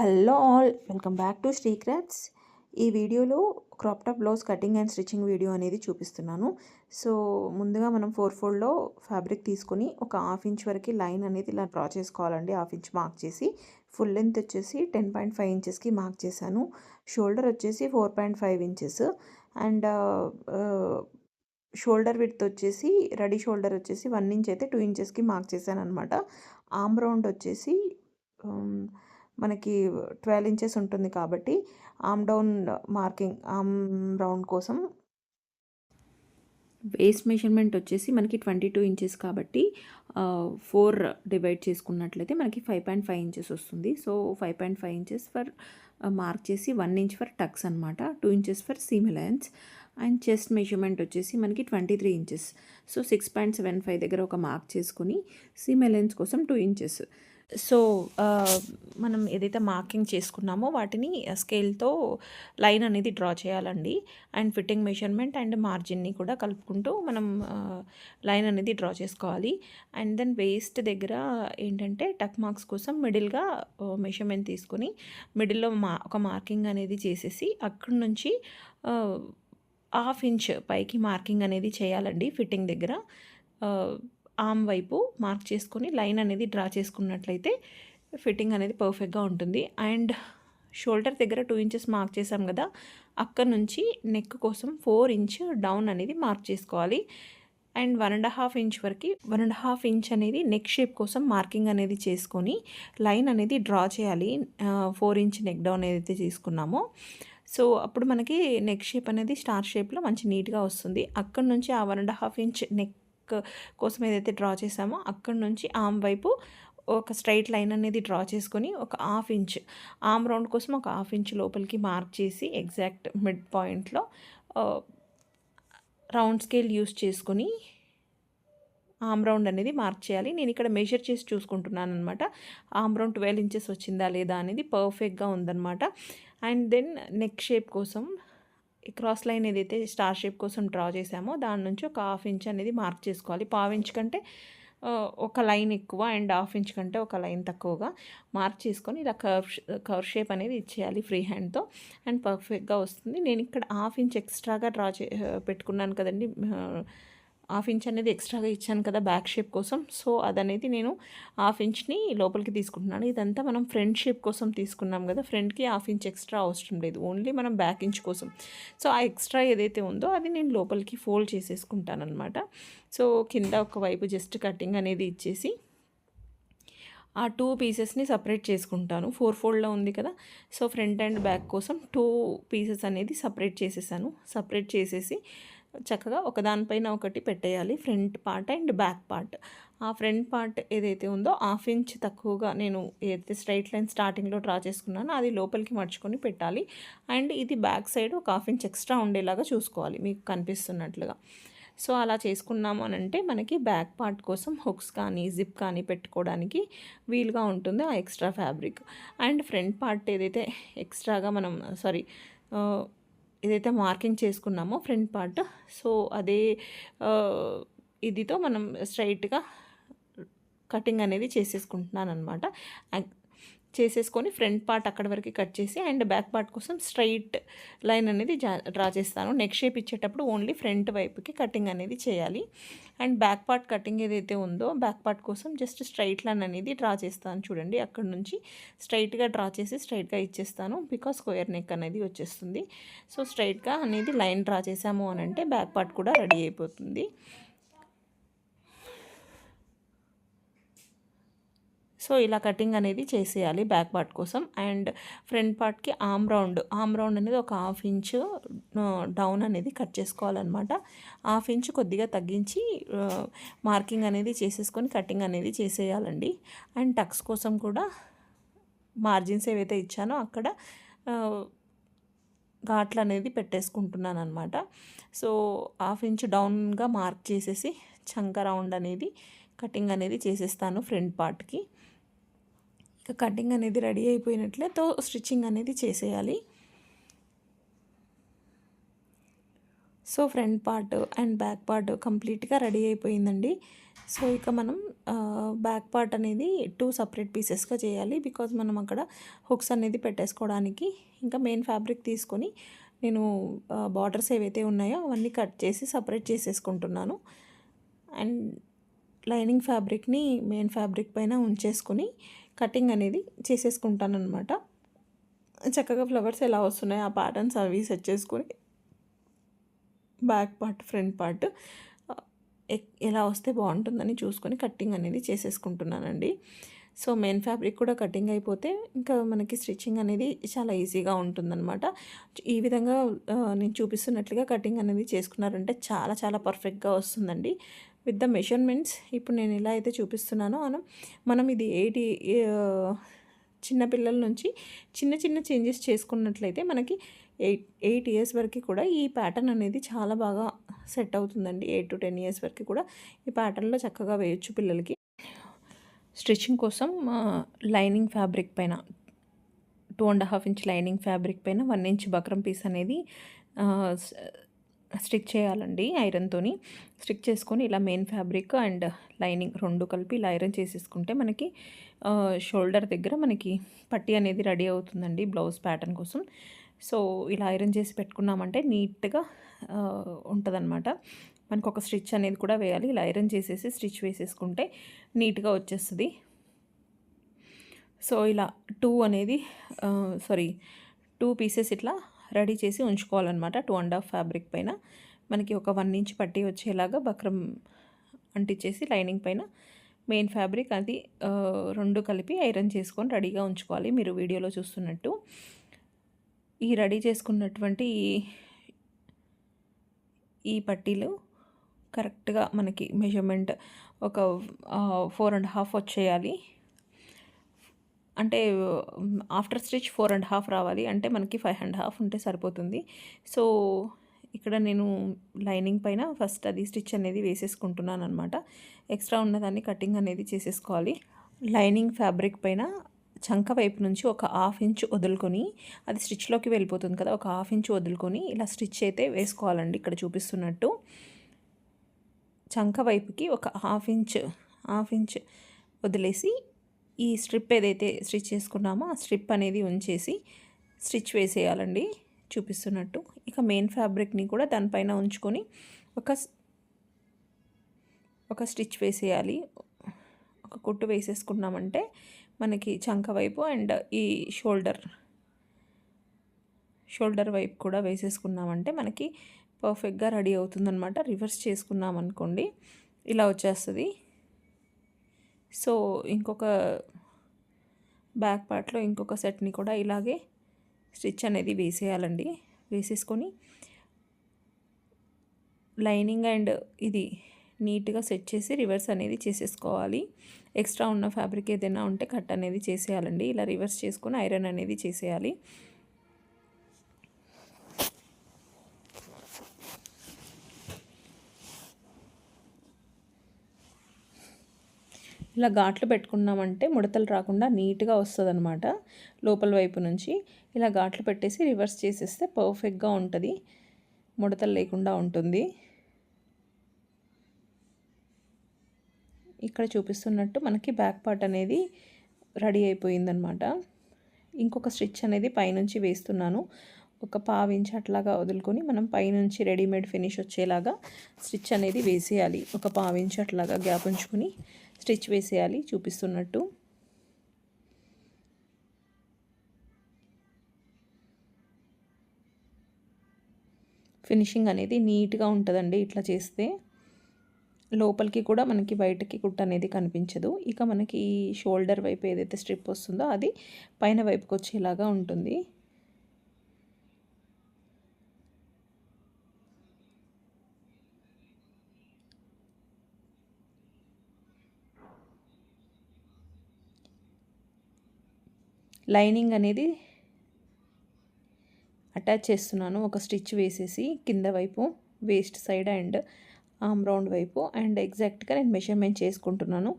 Hello all welcome back to Sri crafts ఈ వీడియోలో crop top blouse cutting and stitching video అనేది చూపిస్తున్నాను. So ముందుగా మనం ఫోర్ ఫోల్డ్లో ఫ్యాబ్రిక్ తీసుకొని ఒక హాఫ్ ఇంచ్ వరకు లైన్ అనేది ఇలా డ్రా చేసుకోవాలండి. హాఫ్ ఇంచ్ మార్క్ చేసి ఫుల్ లెంత్ వచ్చేసి టెన్ పాయింట్ ఫైవ్ ఇంచెస్కి మార్క్ చేశాను. షోల్డర్ వచ్చేసి four point five inches. And shoulder width వచ్చేసి రెడీ షోల్డర్ వచ్చేసి వన్ ఇంచ్ అయితే టూ ఇంచెస్కి మార్క్ చేశాను అనమాట ఆమ్ రౌండ్ వచ్చేసి మనకి ట్వెల్వ్ ఇంచెస్ ఉంటుంది కాబట్టి arm down marking arm round కోసం. వేస్ట్ మెజర్మెంట్ వచ్చేసి మనకి ట్వంటీ టూ ఇంచెస్ కాబట్టి ఫోర్ డివైడ్ చేసుకున్నట్లయితే మనకి ఫైవ్ పాయింట్ ఫైవ్ ఇంచెస్ వస్తుంది. So five point five inches for mark చేసి వన్ ఇంచ్ ఫర్ టక్స్ అనమాట two inches for seam allowance and chest measurement వచ్చేసి మనకి twenty three inches. So six point seven five దగ్గర ఒక mark చేసుకుని seam allowance కోసం two inches. So మనం ఏదైతే మార్కింగ్ చేసుకున్నామో వాటిని స్కేల్తో లైన్ అనేది డ్రా చేయాలండి. అండ్ ఫిట్టింగ్ మెషర్మెంట్ అండ్ మార్జిన్ని కూడా కలుపుకుంటూ మనం లైన్ అనేది డ్రా చేసుకోవాలి. అండ్ దెన్ వేస్ట్ దగ్గర ఏంటంటే టక్ మార్క్స్ కోసం మిడిల్గా మెషర్మెంట్ తీసుకొని మిడిల్లో మా ఒక మార్కింగ్ అనేది చేసేసి అక్కడి నుంచి హాఫ్ ఇంచ్ పైకి మార్కింగ్ అనేది చేయాలండి ఫిట్టింగ్ దగ్గర. ఆమ్ వైపు మార్క్ చేసుకొని లైన్ అనేది డ్రా చేసుకున్నట్లయితే ఫిట్టింగ్ అనేది పర్ఫెక్ట్గా ఉంటుంది. అండ్ షోల్డర్ దగ్గర టూ ఇంచెస్ మార్క్ చేసాం కదా అక్కడ నుంచి నెక్ కోసం ఫోర్ ఇంచ్ డౌన్ అనేది మార్క్ చేసుకోవాలి. And one and half inch వరకు వన్ అండ్ హాఫ్ ఇంచ్ అనేది నెక్ షేప్ కోసం మార్కింగ్ అనేది చేసుకొని లైన్ అనేది డ్రా చేయాలి. ఫోర్ ఇంచ్ నెక్ డౌన్ ఏదైతే తీసుకున్నామో సో అప్పుడు మనకి నెక్ షేప్ అనేది స్టార్ షేప్లో మంచి నీట్గా వస్తుంది. అక్కడ నుంచి ఆ one and half inch neck కోసం ఏదైతే డ్రా చేసామో అక్కడ నుంచి ఆమ్ వైపు ఒక స్ట్రైట్ లైన్ అనేది డ్రా చేసుకొని ఒక హాఫ్ ఇంచ్ ఆమ్ రౌండ్ కోసం ఒక హాఫ్ ఇంచ్ లోపలికి మార్క్ చేసి ఎగ్జాక్ట్ మిడ్ పాయింట్లో రౌండ్ స్కేల్ యూస్ చేసుకొని ఆమ్ రౌండ్ అనేది మార్క్ చేయాలి. నేను ఇక్కడ మెజర్ చేసి చూసుకుంటున్నాను అనమాట ఆమ్ రౌండ్ ట్వెల్వ్ ఇంచెస్ వచ్చిందా లేదా అనేది పర్ఫెక్ట్గా ఉందన్నమాట. అండ్ దెన్ నెక్ షేప్ కోసం క్రాస్ లైన్ ఏదైతే స్టార్ షేప్ కోసం డ్రా చేసామో దాని నుంచి ఒక హాఫ్ ఇంచ్ అనేది మార్క్ చేసుకోవాలి. పావు ఇంచ్ కంటే ఒక లైన్ ఎక్కువ అండ్ హాఫ్ ఇంచ్ కంటే ఒక లైన్ తక్కువగా మార్క్ చేసుకొని ఇలా కర్వ్ కర్వ్ షేప్ అనేది ఇచ్చేయాలి ఫ్రీ హ్యాండ్తో. అండ్ పర్ఫెక్ట్గా వస్తుంది. నేను ఇక్కడ హాఫ్ ఇంచ్ ఎక్స్ట్రాగా డ్రా చే పెట్టుకున్నాను కదండి. హాఫ్ ఇంచ్ అనేది ఎక్స్ట్రాగా ఇచ్చాను కదా బ్యాక్ షేప్ కోసం. సో అదనేది నేను హాఫ్ ఇంచ్ని లోపలికి తీసుకుంటున్నాను. ఇదంతా మనం ఫ్రంట్ షేప్ కోసం తీసుకున్నాం కదా ఫ్రంట్కి హాఫ్ ఇంచ్ ఎక్స్ట్రా అవసరం లేదు. ఓన్లీ మనం బ్యాక్ ఇంచ్ కోసం. సో ఆ ఎక్స్ట్రా ఏదైతే ఉందో అది నేను లోపలికి ఫోల్డ్ చేసేసుకుంటాను అనమాట సో కింద ఒకవైపు జస్ట్ కటింగ్ అనేది ఇచ్చేసి ఆ టూ పీసెస్ని సపరేట్ చేసుకుంటాను. ఫోర్ ఫోల్డ్లో ఉంది కదా సో ఫ్రంట్ అండ్ బ్యాక్ కోసం టూ పీసెస్ అనేది సపరేట్ చేసేసాను. సపరేట్ చేసేసి చక్కగా ఒకదానిపైన ఒకటి పెట్టేయాలి front part and back part. ఆ ఫ్రంట్ పార్ట్ ఏదైతే ఉందో హాఫ్ ఇంచ్ తక్కువగా నేను ఏదైతే స్ట్రైట్ లైన్ స్టార్టింగ్లో డ్రా చేసుకున్నానో అది లోపలికి మర్చుకొని పెట్టాలి. అండ్ ఇది బ్యాక్ సైడ్ ఒక హాఫ్ ఇంచ్ ఎక్స్ట్రా ఉండేలాగా చూసుకోవాలి మీకు కనిపిస్తున్నట్లుగా. సో అలా చేసుకున్నాము అని అంటే మనకి బ్యాక్ పార్ట్ కోసం హుక్స్ కానీ జిప్ కానీ పెట్టుకోవడానికి వీలుగా ఉంటుంది ఆ extra fabric. And front part ఏదైతే ఎక్స్ట్రాగా మనం సారీ ఏదైతే మార్కింగ్ చేసుకున్నామో ఫ్రంట్ పార్ట్ సో అదే ఇదితో మనం స్ట్రైట్గా కటింగ్ అనేది చేసేసుకుంటున్నాను అనమాట చేసేసుకొని ఫ్రంట్ పార్ట్ అక్కడ వరకు కట్ చేసి అండ్ బ్యాక్ పార్ట్ కోసం స్ట్రైట్ లైన్ అనేది డ్రా చేస్తాను. నెక్ షేప్ ఇచ్చేటప్పుడు ఓన్లీ ఫ్రంట్ వైపుకి కటింగ్ అనేది చేయాలి. అండ్ బ్యాక్ పార్ట్ కటింగ్ ఏదైతే ఉందో బ్యాక్ పార్ట్ కోసం జస్ట్ స్ట్రైట్ లైన్ అనేది డ్రా చేస్తాను చూడండి. అక్కడ నుంచి స్ట్రైట్గా డ్రా చేసి స్ట్రైట్గా ఇచ్చేస్తాను బికాస్ స్క్వేర్ నెక్ అనేది వచ్చేస్తుంది. సో స్ట్రైట్గా అనేది లైన్ డ్రా చేసాము అని అంటే బ్యాక్ పార్ట్ కూడా రెడీ అయిపోతుంది. సో ఇలా కటింగ్ అనేది చేసేయాలి బ్యాక్ పార్ట్ కోసం. అండ్ ఫ్రంట్ పార్ట్కి ఆమ్ రౌండ్. ఆమ్ రౌండ్ అనేది ఒక హాఫ్ ఇంచ్ డౌన్ అనేది కట్ చేసుకోవాలన్నమాట. హాఫ్ ఇంచ్ కొద్దిగా తగ్గించి మార్కింగ్ అనేది చేసేసుకొని కటింగ్ అనేది చేసేయాలండి. అండ్ టక్స్ కోసం కూడా మార్జిన్స్ ఏవైతే ఇచ్చానో అక్కడ ఘాట్లు అనేది పెట్టేసుకుంటున్నాను అనమాట సో హాఫ్ ఇంచ్ డౌన్గా మార్క్ చేసేసి చంక రౌండ్ అనేది కటింగ్ అనేది చేసేస్తాను ఫ్రంట్ పార్ట్కి. సో కటింగ్ అనేది రెడీ అయిపోయినట్లే. తో స్టిచ్చింగ్ అనేది చేసేయాలి. So front part and back part కంప్లీట్గా రెడీ అయిపోయిందండి. సో ఇక మనం బ్యాక్ పార్ట్ అనేది టూ సపరేట్ పీసెస్గా చేయాలి. బికాజ్ మనం అక్కడ హుక్స్ అనేది పెట్టేసుకోవడానికి. ఇంకా మెయిన్ ఫ్యాబ్రిక్ తీసుకొని నేను బార్డర్స్ ఏవైతే ఉన్నాయో అవన్నీ కట్ చేసి సపరేట్ చేసేసుకుంటున్నాను. అండ్ లైనింగ్ ఫ్యాబ్రిక్ని మెయిన్ ఫ్యాబ్రిక్ పైన ఉంచేసుకొని కటింగ్ అనేది చేసేసుకుంటాను అనమాట చక్కగా ఫ్లవర్స్ ఎలా వస్తున్నాయి ఆ ప్యాటర్న్స్ అవి సెట్ చేసుకొని బ్యాక్ పార్ట్ ఫ్రంట్ పార్ట్ ఎలా వస్తే బాగుంటుందని చూసుకొని కట్టింగ్ అనేది చేసేసుకుంటున్నానండి. సో మెయిన్ ఫ్యాబ్రిక్ కూడా కటింగ్ అయిపోతే ఇంకా మనకి స్టిచ్చింగ్ అనేది చాలా ఈజీగా ఉంటుందన్నమాట. ఈ విధంగా నేను చూపిస్తున్నట్లుగా కటింగ్ అనేది చేసుకున్నారంటే చాలా చాలా పర్ఫెక్ట్గా వస్తుందండి. With the measurements. ఇప్పుడు నేను ఎలా అయితే చూపిస్తున్నానో. మనం మనం ఇది ఎయిటీ చిన్నపిల్లల నుంచి చిన్న చిన్న చేంజెస్ చేసుకున్నట్లయితే మనకి ఎయిట్ ఎయిట్ ఇయర్స్ వరకు కూడా ఈ ప్యాటర్న్ అనేది చాలా బాగా సెట్ అవుతుందండి. ఎయిట్ టు టెన్ ఇయర్స్ వరకు కూడా ఈ ప్యాటర్న్లో చక్కగా వేయొచ్చు పిల్లలకి. స్టిచ్చింగ్ కోసం లైనింగ్ ఫ్యాబ్రిక్ పైన two and half inch lining fabric పైన వన్ ఇంచ్ బక్రం పీస్ అనేది స్టిక్ చేయాలండి ఐరన్తో స్టిక్ చేసుకొని ఇలా మెయిన్ ఫ్యాబ్రిక్ అండ్ లైనింగ్ రెండు కలిపి ఇలా ఐరన్ చేసేసుకుంటే మనకి షోల్డర్ దగ్గర మనకి పట్టి అనేది రెడీ అవుతుందండి బ్లౌజ్ ప్యాటర్న్ కోసం. సో ఇలా ఐరన్ చేసి పెట్టుకున్నామంటే నీట్గా ఉంటుందన్నమాట. మనకు ఒక స్టిచ్ అనేది కూడా వేయాలి. ఇలా ఐరన్ చేసేసి స్టిచ్ వేసేసుకుంటే నీట్గా వచ్చేస్తుంది. సో ఇలా టూ అనేది సారీ టూ పీసెస్ ఇట్లా రెడీ చేసి ఉంచుకోవాలన్నమాట టూ అండ్ హాఫ్ ఫ్యాబ్రిక్ పైన. మనకి ఒక వన్ ఇంచ్ పట్టి వచ్చేలాగా బక్రం అంటించేసి లైనింగ్ పైన మెయిన్ ఫ్యాబ్రిక్ అది రెండు కలిపి ఐరన్ చేసుకొని రెడీగా ఉంచుకోవాలి మీరు వీడియోలో చూస్తున్నట్టు. ఈ రెడీ చేసుకున్నటువంటి ఈ పట్టీలు కరెక్ట్గా మనకి మెజర్మెంట్ ఒక ఫోర్ అండ్ హాఫ్ వచ్చేయాలి. అంటే after stitch four and half రావాలి. అంటే మనకి ఫైవ్ అండ్ హాఫ్ ఉంటే సరిపోతుంది. సో ఇక్కడ నేను లైనింగ్ పైన ఫస్ట్ అది స్టిచ్ అనేది వేసేసుకుంటున్నాను అనమాట ఎక్స్ట్రా ఉన్నదాన్ని కటింగ్ అనేది చేసేసుకోవాలి. లైనింగ్ ఫ్యాబ్రిక్ పైన చంక వైపు నుంచి ఒక హాఫ్ ఇంచ్ వదులుకొని అది స్టిచ్లోకి వెళ్ళిపోతుంది కదా ఒక హాఫ్ ఇంచ్ వదులుకొని ఇలా స్టిచ్ అయితే వేసుకోవాలండి ఇక్కడ చూపిస్తున్నట్టు. చంక వైపుకి ఒక హాఫ్ ఇంచ్ హాఫ్ ఇంచ్ వదిలేసి ఈ స్ట్రిప్ ఏదైతే స్టిచ్ చేసుకున్నామో ఆ స్ట్రిప్ అనేది ఉంచేసి స్టిచ్ వేసేయాలండి చూపిస్తున్నట్టు. ఇక మెయిన్ ఫ్యాబ్రిక్ని కూడా దానిపైన ఉంచుకొని ఒక ఒక స్టిచ్ వేసేయాలి. ఒక కుట్టు వేసేసుకున్నామంటే మనకి చంక వైపు అండ్ ఈ షోల్డర్ షోల్డర్ వైపు కూడా వేసేసుకున్నామంటే మనకి పర్ఫెక్ట్గా రెడీ అవుతుందనమాట రివర్స్ చేసుకున్నాం అనుకోండి ఇలా వచ్చేస్తుంది. సో ఇంకొక బ్యాక్ పార్ట్లో ఇంకొక సెట్ని కూడా ఇలాగే స్టిచ్ అనేది వేసేయాలండి. వేసేసుకొని లైనింగ్ అండ్ ఇది నీట్గా సెట్ చేసి రివర్స్ అనేది చేసేసుకోవాలి. ఎక్స్ట్రా ఉన్న ఫ్యాబ్రిక్ ఏదైనా ఉంటే కట్ అనేది చేసేయాలండి. ఇలా రివర్స్ చేసుకొని ఐరన్ అనేది చేసేయాలి. ఇలా ఘాట్లు పెట్టుకున్నామంటే ముడతలు రాకుండా నీట్గా వస్తుంది అనమాట లోపల వైపు నుంచి. ఇలా ఘాట్లు పెట్టేసి రివర్స్ చేసేస్తే పర్ఫెక్ట్గా ఉంటుంది. ముడతలు లేకుండా ఉంటుంది. ఇక్కడ చూపిస్తున్నట్టు మనకి బ్యాక్ పార్ట్ అనేది రెడీ అయిపోయిందనమాట ఇంకొక స్టిచ్ అనేది పైనుంచి వేస్తున్నాను. ఒక పావించి అట్లాగా వదులుకొని మనం పైనుంచి రెడీమేడ్ ఫినిష్ వచ్చేలాగా స్టిచ్ అనేది వేసేయాలి. ఒక పావించి అట్లాగా గ్యాప్ ఉంచుకొని స్టిచ్ వేసేయాలి చూపిస్తున్నట్టు. ఫినిషింగ్ అనేది నీట్గా ఉంటుందండి ఇట్లా చేస్తే. లోపలికి కూడా మనకి బయటకి కుట్ట అనేది కనిపించదు. ఇక మనకి షోల్డర్ వైపు ఏదైతే స్ట్రిప్ వస్తుందో అది పైన వైపుకి వచ్చేలాగా ఉంటుంది. లైనింగ్ అనేది అటాచ్ చేస్తున్నాను. ఒక స్టిచ్ వేసేసి కింద వైపు waist side and arm round వైపు అండ్ ఎగ్జాక్ట్గా నేను మెషర్మెంట్ చేసుకుంటున్నాను.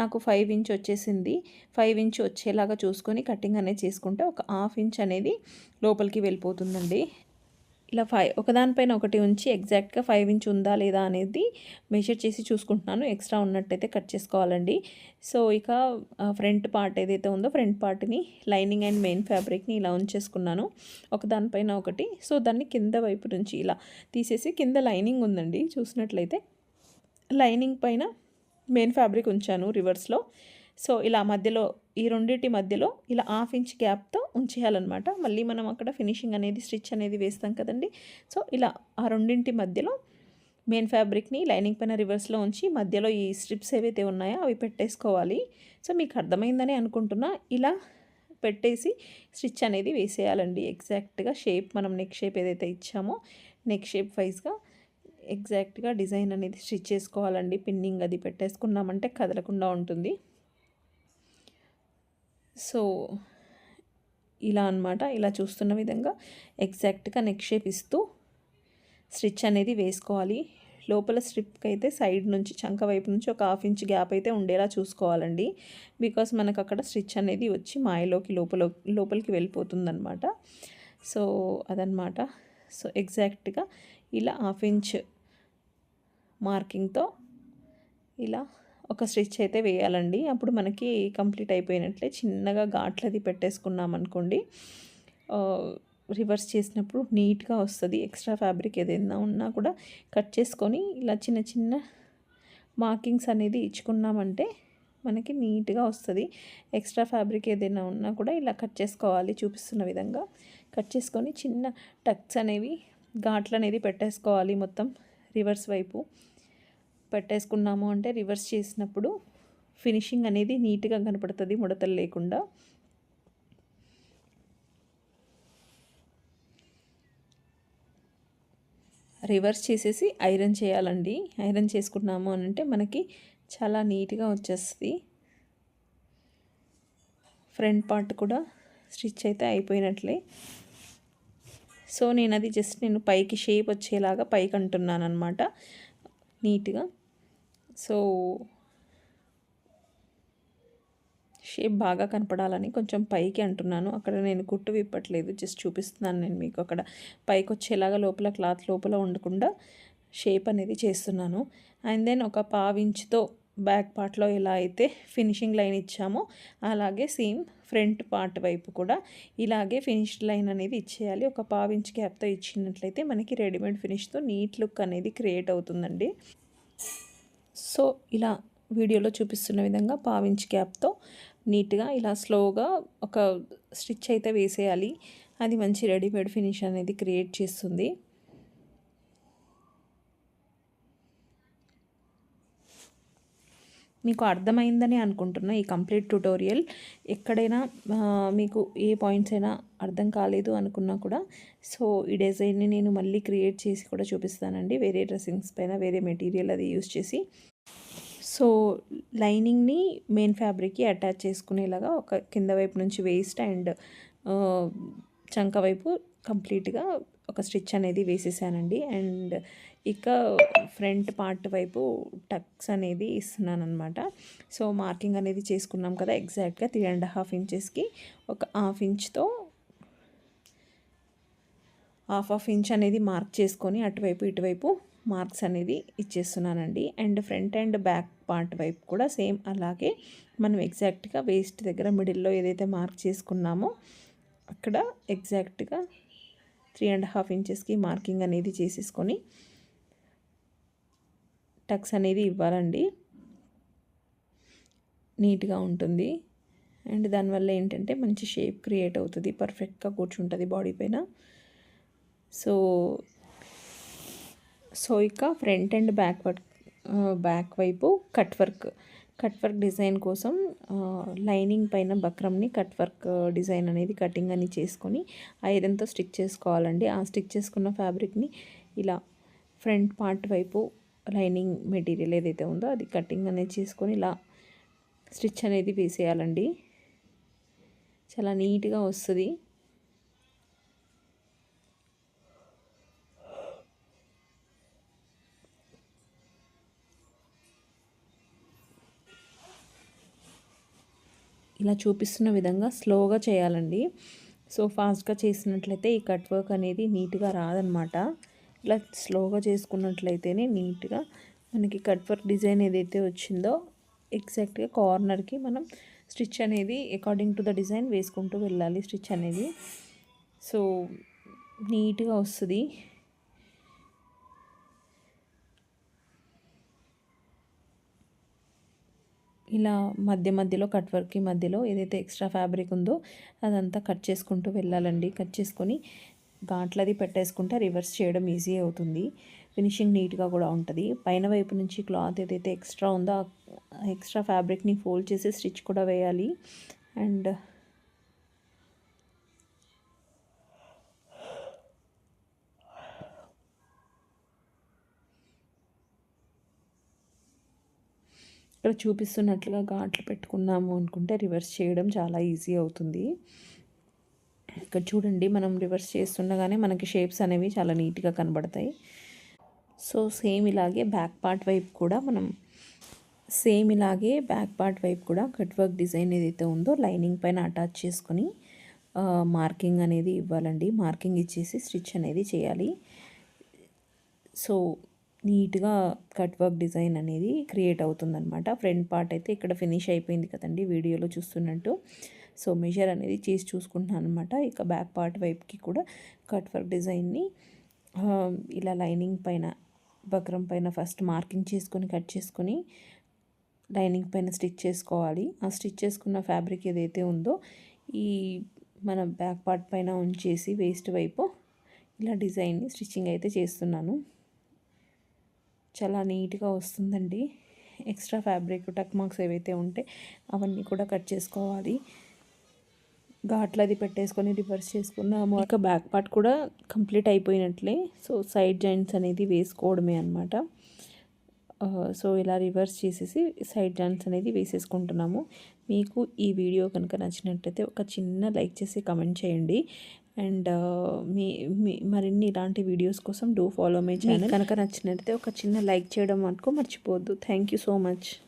నాకు ఫైవ్ ఇంచ్ వచ్చేసింది. ఫైవ్ ఇంచ్ వచ్చేలాగా చూసుకొని కటింగ్ అనేది చేసుకుంటే ఒక హాఫ్ ఇంచ్ అనేది లోపలికి వెళ్ళిపోతుందండి. ఇలా ఫైవ్ ఒకదానిపైన ఒకటి ఉంచి ఎగ్జాక్ట్గా ఫైవ్ ఇంచ్ ఉందా లేదా అనేది మెజర్ చేసి చూసుకుంటున్నాను. ఎక్స్ట్రా ఉన్నట్టయితే కట్ చేసుకోవాలండి. సో ఇక ఫ్రంట్ పార్ట్ ఏదైతే ఉందో ఫ్రంట్ పార్ట్ని లైనింగ్ అండ్ మెయిన్ ఫ్యాబ్రిక్ని ఇలా ఉంచేసుకున్నాను. ఒకదానిపైన ఒకటి. సో దాన్ని కింద వైపు నుంచి ఇలా తీసేసి కింద లైనింగ్ ఉందండి. చూసినట్లయితే లైనింగ్ పైన మెయిన్ ఫ్యాబ్రిక్ ఉంచాను రివర్స్లో. సో ఇలా మధ్యలో ఈ రెండింటి మధ్యలో ఇలా హాఫ్ ఇంచ్ గ్యాప్తో ఉంచేయాలన్నమాట. మళ్ళీ మనం అక్కడ ఫినిషింగ్ అనేది స్టిచ్ అనేది వేస్తాం కదండి. సో ఇలా ఆ రెండింటి మధ్యలో మెయిన్ ఫ్యాబ్రిక్ని లైనింగ్ పైన రివర్స్లో ఉంచి మధ్యలో ఈ స్ట్రిప్స్ ఏవైతే ఉన్నాయో అవి పెట్టేసుకోవాలి. సో మీకు అర్థమైందని అనుకుంటున్నా. ఇలా పెట్టేసి స్టిచ్ అనేది వేసేయాలండి. ఎగ్జాక్ట్గా షేప్ మనం నెక్ షేప్ ఏదైతే ఇచ్చామో నెక్ షేప్ వైజ్గా ఎగ్జాక్ట్గా డిజైన్ అనేది స్టిచ్ చేసుకోవాలండి. పిన్నింగ్ అది పెట్టేసుకున్నామంటే కదలకుండా ఉంటుంది. సో ఇలా అనమాట ఇలా చూస్తున్న విధంగా ఎగ్జాక్ట్గా నెక్ షేప్ ఇస్తూ స్టిచ్ అనేది వేసుకోవాలి. లోపల స్ట్రిప్కి అయితే సైడ్ నుంచి చంక వైపు నుంచి ఒక హాఫ్ ఇంచ్ గ్యాప్ అయితే ఉండేలా చూసుకోవాలండి. బికాస్ మనకు అక్కడ స్టిచ్ అనేది వచ్చి మాయలోకి లోపల లోపలికి వెళ్ళిపోతుందనమాట సో అదనమాట సో ఎగ్జాక్ట్గా ఇలా హాఫ్ ఇంచ్ మార్కింగ్తో ఇలా ఒక స్టిచ్ అయితే వేయాలండి. అప్పుడు మనకి కంప్లీట్ అయిపోయినట్లే చిన్నగా ఘాట్లది పెట్టేసుకున్నాం అనుకోండి. రివర్స్ చేసినప్పుడు నీట్గా వస్తుంది. ఎక్స్ట్రా ఫ్యాబ్రిక్ ఏదైనా ఉన్నా కూడా కట్ చేసుకొని ఇలా చిన్న చిన్న మార్కింగ్స్ అనేది ఇచ్చుకున్నామంటే మనకి నీట్గా వస్తుంది. ఎక్స్ట్రా ఫ్యాబ్రిక్ ఏదైనా ఉన్నా కూడా ఇలా కట్ చేసుకోవాలి చూపిస్తున్న విధంగా. కట్ చేసుకొని చిన్న టక్స్ అనేవి ఘాట్లు అనేది పెట్టేసుకోవాలి మొత్తం రివర్స్ వైపు. పెట్టేసుకున్నాము అంటే రివర్స్ చేసినప్పుడు ఫినిషింగ్ అనేది నీట్గా కనపడుతుంది ముడతలు లేకుండా. రివర్స్ చేసేసి ఐరన్ చేయాలండి. ఐరన్ చేసుకున్నాము అని అంటే మనకి చాలా నీట్గా వచ్చేస్తుంది. ఫ్రంట్ పార్ట్ కూడా స్టిచ్ అయితే అయిపోయినట్లే. సో నేను అది జస్ట్ నేను పైకి షేప్ వచ్చేలాగా పైకి అంటున్నాను అనమాట నీట్గా. సో షేప్ బాగా కనపడాలని కొంచెం పైకి అంటున్నాను. అక్కడ నేను కుట్టు విప్పట్లేదు. జస్ట్ చూపిస్తున్నాను నేను మీకు అక్కడ. పైకి వచ్చేలాగా లోపల క్లాత్ లోపల ఉండకుండా షేప్ అనేది చేస్తున్నాను. అండ్ దెన్ ఒక పావించ్తో బ్యాక్ పార్ట్లో ఎలా అయితే ఫినిషింగ్ లైన్ ఇచ్చామో. అలాగే సేమ్ ఫ్రంట్ పార్ట్ వైపు కూడా ఇలాగే ఫినిష్డ్ లైన్ అనేది ఇచ్చేయాలి. ఒక పావించ్ క్యాప్తో ఇచ్చినట్లయితే మనకి రెడీమేడ్ ఫినిష్తో నీట్ లుక్ అనేది క్రియేట్ అవుతుందండి. సో ఇలా వీడియోలో చూపిస్తున్న విధంగా పావించి క్యాప్తో నీట్గా ఇలా స్లోగా ఒక స్టిచ్ అయితే వేసేయాలి. అది మంచి రెడీమేడ్ ఫినిష్ అనేది క్రియేట్ చేస్తుంది. మీకు అర్థమైందని అనుకుంటున్నా ఈ కంప్లీట్ ట్యూటోరియల్. ఎక్కడైనా మీకు ఏ పాయింట్స్ అయినా అర్థం కాలేదు అనుకున్నా కూడా సో ఈ డిజైన్ని నేను మళ్ళీ క్రియేట్ చేసి కూడా చూపిస్తానండి. వేరే డ్రెస్సింగ్స్ పైన వేరే మెటీరియల్ అది యూస్ చేసి. సో లైనింగ్ని మెయిన్ ఫ్యాబ్రిక్కి అటాచ్ చేసుకునేలాగా ఒక కింద వైపు నుంచి వేస్ట్ అండ్ చంక వైపు కంప్లీట్గా ఒక స్టిచ్ అనేది వేసేసానండి. అండ్ ఇక ఫ్రంట్ పార్ట్ వైపు టక్స్ అనేది ఇస్తున్నాను అనమాట సో మార్కింగ్ అనేది చేసుకున్నాం కదా ఎగ్జాక్ట్గా త్రీ అండ్ హాఫ్ ఇంచెస్కి. ఒక హాఫ్ ఇంచ్తో హాఫ్ హాఫ్ ఇంచ్ అనేది మార్క్ చేసుకొని అటువైపు ఇటువైపు మార్క్స్ అనేది ఇచ్చేస్తున్నానండి. And front and back part వైపు కూడా సేమ్ అలాగే మనం ఎగ్జాక్ట్గా వేస్ట్ దగ్గర మిడిల్లో ఏదైతే మార్క్ చేసుకున్నామో అక్కడ ఎగ్జాక్ట్గా త్రీ అండ్ హాఫ్ ఇంచెస్కి మార్కింగ్ అనేది చేసేసుకొని టక్స్ అనేది ఇవ్వాలండి. నీట్గా ఉంటుంది. అండ్ దానివల్ల ఏంటంటే మంచి షేప్ క్రియేట్ అవుతుంది పర్ఫెక్ట్గా కూర్చుంటుంది బాడీ పైన. సో సో ఇక front and back work back వైపు cut work. Cut work design కోసం లైనింగ్ పైన బక్రమ్ని కట్ వర్క్ డిజైన్ అనేది కటింగ్ అని చేసుకొని ఐరన్తో స్టిక్ చేసుకోవాలండి. ఆ స్టిక్ చేసుకున్న ఫ్యాబ్రిక్ని ఇలా ఫ్రంట్ పార్ట్ వైపు లైనింగ్ మెటీరియల్ ఏదైతే ఉందో అది కటింగ్ అనేది చేసుకొని ఇలా స్టిచ్ అనేది వేసేయాలండి. చాలా నీట్గా వస్తుంది. ఇలా చూపిస్తున్న విధంగా స్లోగా చేయాలండి. సో ఫాస్ట్గా చేసినట్లయితే ఈ కట్ వర్క్ అనేది నీట్గా రాదనమాట. ఇలా స్లోగా చేసుకున్నట్లయితేనే నీట్గా మనకి కట్ వర్క్ డిజైన్ ఏదైతే వచ్చిందో ఎగ్జాక్ట్గా కార్నర్కి మనం స్టిచ్ అనేది అకార్డింగ్ టు ద డిజైన్ వేసుకుంటూ వెళ్ళాలి స్టిచ్ అనేది. సో నీట్గా వస్తుంది. ఇలా మధ్య మధ్యలో కట్ వర్క్కి మధ్యలో ఏదైతే ఎక్స్ట్రా ఫ్యాబ్రిక్ ఉందో అదంతా కట్ చేసుకుంటూ వెళ్ళాలండి. కట్ చేసుకొని గాంట్లది పెట్టేసుకుంటే రివర్స్ చేయడం ఈజీ అవుతుంది. ఫినిషింగ్ నీట్గా కూడా ఉంటుంది. పైన వైపు నుంచి క్లాత్ ఏదైతే ఎక్స్ట్రా ఉందో ఎక్స్ట్రా ఫ్యాబ్రిక్ని ఫోల్డ్ చేసి స్టిచ్ కూడా వేయాలి. అండ్ ఇక్కడ చూపిస్తున్నట్లుగా ఘాట్లు పెట్టుకున్నాము అనుకుంటే రివర్స్ చేయడం చాలా ఈజీ అవుతుంది. ఇక్కడ చూడండి మనం రివర్స్ చేస్తుండగానే మనకి షేప్స్ అనేవి చాలా నీట్గా కనబడతాయి. సో సేమ్ ఇలాగే బ్యాక్ పార్ట్ వైపు కూడా మనం సేమ్ ఇలాగే బ్యాక్ పార్ట్ వైపు కూడా కట్ వర్క్ డిజైన్ ఏదైతే ఉందో లైనింగ్ పైన అటాచ్ చేసుకొని మార్కింగ్ అనేది ఇవ్వాలండి. మార్కింగ్ ఇచ్చేసి స్టిచ్ అనేది చేయాలి. సో నీట్గా కట్ వర్క్ డిజైన్ అనేది క్రియేట్ అవుతుందన్నమాట. ఫ్రంట్ పార్ట్ అయితే ఇక్కడ ఫినిష్ అయిపోయింది కదండి వీడియోలో చూస్తున్నట్టు. సో మెజర్ అనేది చేసి చూసుకుంటున్నాను అనమాట ఇక బ్యాక్ పార్ట్ వైపుకి కూడా కట్ వర్క్ డిజైన్ని ఇలా లైనింగ్ పైన బక్రం పైన ఫస్ట్ మార్కింగ్ చేసుకొని కట్ చేసుకొని లైనింగ్ పైన స్టిచ్ చేసుకోవాలి. ఆ స్టిచ్ చేసుకున్న ఫ్యాబ్రిక్ ఏదైతే ఉందో ఈ మన బ్యాక్ పార్ట్ పైన ఉంచేసి వేస్ట్ వైపు ఇలా డిజైన్ని స్టిచ్చింగ్ అయితే చేస్తున్నాను. చాలా నీట్గా వస్తుందండి. ఎక్స్ట్రా ఫ్యాబ్రిక్ టక్ మార్క్స్ ఏవైతే ఉంటే అవన్నీ కూడా కట్ చేసుకోవాలి. ఘాట్లు అది పెట్టేసుకొని రివర్స్ చేసుకున్నాము. ఇక బ్యాక్ పార్ట్ కూడా కంప్లీట్ అయిపోయినట్లే. సో సైడ్ జాయింట్స్ అనేది వేసుకోవడమే అనమాట సో ఇలా రివర్స్ చేసేసి సైడ్ జాయింట్స్ అనేది వేసేసుకుంటున్నాము. మీకు ఈ వీడియో కనుక నచ్చినట్టయితే ఒక చిన్న లైక్ చేసి కమెంట్ చేయండి. అండ్ మీ మీ మరిన్ని ఇలాంటి వీడియోస్ కోసం డూ ఫాలో మై ఛానల్. కనుక నచ్చినట్టయితే ఒక చిన్న లైక్ చేయడం అనుకో మర్చిపోవద్దు. Thank you so much.